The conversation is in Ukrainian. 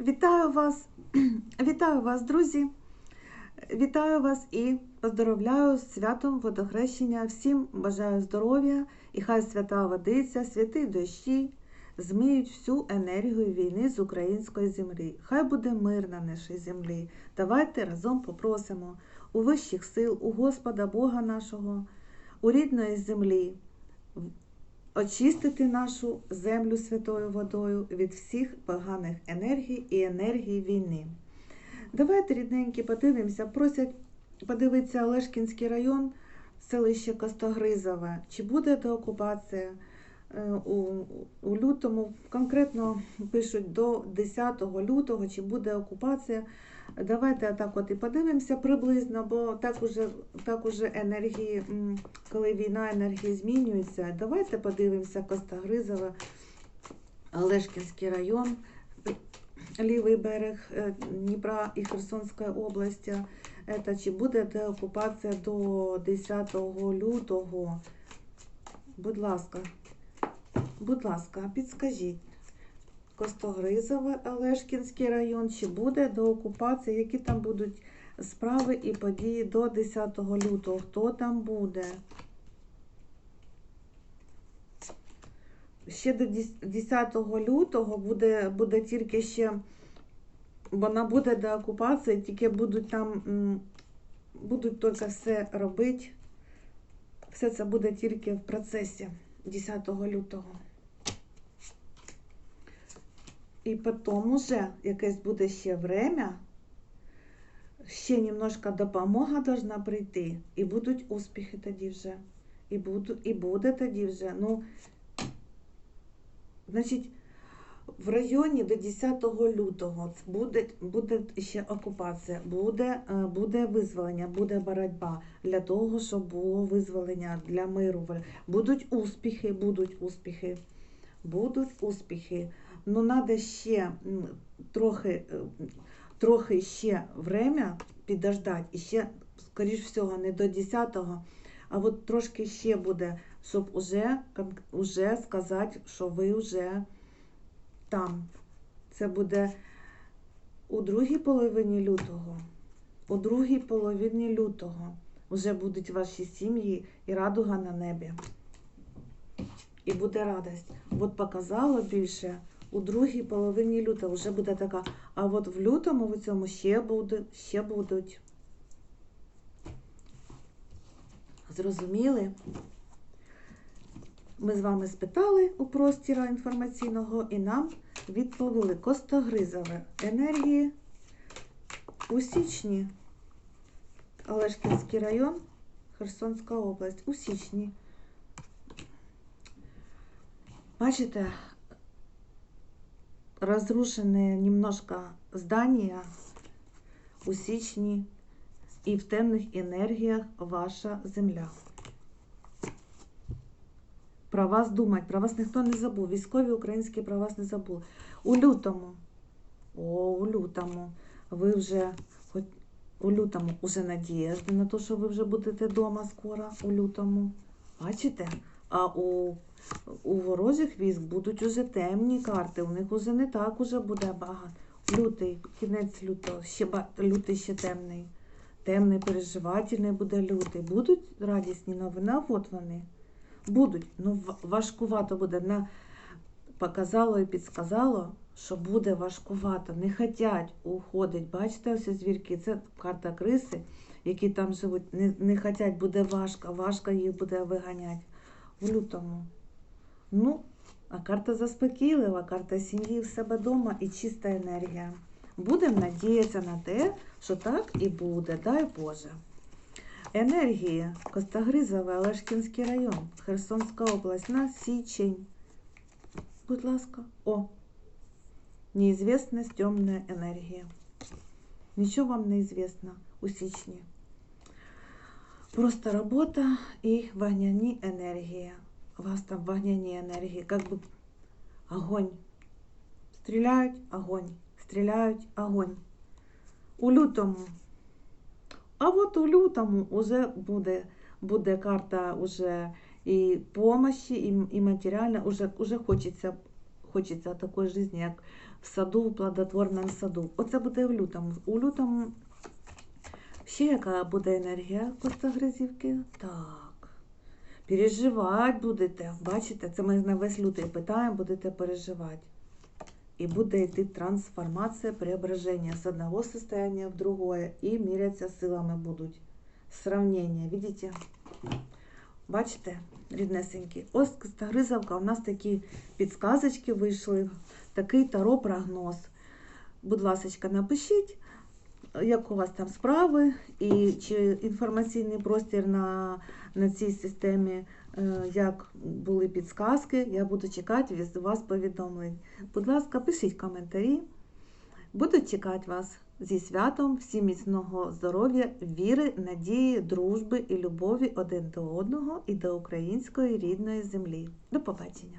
Вітаю вас, вітаю вас, друзі. Вітаю вас і поздоровляю з святом водохрещення. Всім бажаю здоров'я і хай свята водиця, святи дощі змиють всю енергію війни з української землі. Хай буде мир на нашій землі. Давайте разом попросимо у вищих сил, у Господа Бога нашого, у рідної землі очистити нашу землю святою водою від всіх поганих енергій і енергії війни. Давайте, рідненькі, подивимося. Просять подивитися Олешкінський район, селище Костогризове. Чи буде деокупація у, у лютому? Конкретно пишуть до 10 лютого, чи буде окупація. Давайте так от і подивимося приблизно, бо так уже, так уже енергії, коли війна, енергії змінюється. Давайте подивимося Костогризове, Олешкінський район, лівий берег е, Дніпра і Херсонської області. Це чи буде деокупація до 10 лютого? Будь ласка, будь ласка, підскажіть. Костогризове, Олешкінський район, чи буде до окупації, які там будуть справи і події до 10 лютого? Хто там буде? Ще до 10 лютого буде, буде тільки ще, вона буде до окупації, тільки будуть там, будуть тільки все робити. Все це буде тільки в процесі 10 лютого. І потім уже якесь буде ще время, ще немножко допомога должна прийти, і будуть успіхи тоді вже. І, буду, і буде тоді вже. Ну, значить, в районі до 10 лютого буде, буде ще окупація, буде, е, буде визволення, буде боротьба для того, щоб було визволення для миру. Будуть успіхи, будуть успіхи, будуть успіхи. Ну, треба ще трохи, е, трохи ще время підождати, і ще, скоріш всього, не до 10-го, а от трошки ще буде, щоб уже, уже сказати, що ви вже там. Це буде у другій половині лютого. У другій половині лютого вже будуть ваші сім'ї і радуга на небі. І буде радость. От показало більше у другій половині лютого вже буде така. А от в лютому в цьому ще буде, ще будуть. Зрозуміли? Ми з вами спитали у простіра інформаційного і нам відповіли Костогризове енергії у січні. Олешкінський район, Херсонська область. У січні. Бачите, разрушены немножко здания у січні і в темних енергіях ваша земля. Про вас думать, про вас ніхто не забув. Військові українські про вас не забули. У лютому, о, у лютому, ви вже, хоч у лютому уже надіжди на те, що ви вже будете вдома скоро, у лютому. Бачите? А у у ворожих військ будуть уже темні карти, у них уже не так уже буде багато. Лютий, кінець лютого, ще ба- лютий ще темний. Темний, переживательний буде лютий. Будуть радісні новини, от вони. Будуть. Ну, важкувато буде. На... Показало і підсказало, що буде важкувато. Не хотять уходить. Бачите, ось звірки, це карта криси, які там живуть. Не, не хотять, буде важко, важко їх буде виганяти в лютому. Ну, а карта заспокійлива, карта сім'ї в себе вдома і чиста енергія. Будемо надіятися на те, що так і буде, дай Боже. Енергії Костогризове, Олешкінський район, Херсонська область на січень. Будь ласка, о, неізвісність, темна енергія. Нічого вам не известно у січні. Просто робота і вогняні енергії. У вас там вогняні енергії, как бы огонь. Стріляють огонь, стріляють огонь. У лютому. А от у лютому уже буде, буде карта уже і помощі, і, і матеріальна, уже, уже хочеться, хочеться такої житті, як в саду, в плодотворному саду. Оце буде в лютому. У лютому ще яка буде енергія костогризівки? Так. Переживати будете. Бачите, це ми на весь лютий питаємо, будете переживати. І буде йти трансформація, преображення з одного состояния в другое. І міряться силами будуть. Сравнення, видите? Бачите, ріднесенькі. Ось костогризовка, у нас такі підсказочки вийшли, такий таро прогноз. Будь ласка, напишіть, як у вас там справи, і чи інформаційний простір на, на цій системі, е, як були підсказки. Я буду чекати від вас повідомлень. Будь ласка, пишіть коментарі. Буду чекати вас зі святом, всім міцного здоров'я, віри, надії, дружби і любові один до одного і до української рідної землі. До побачення!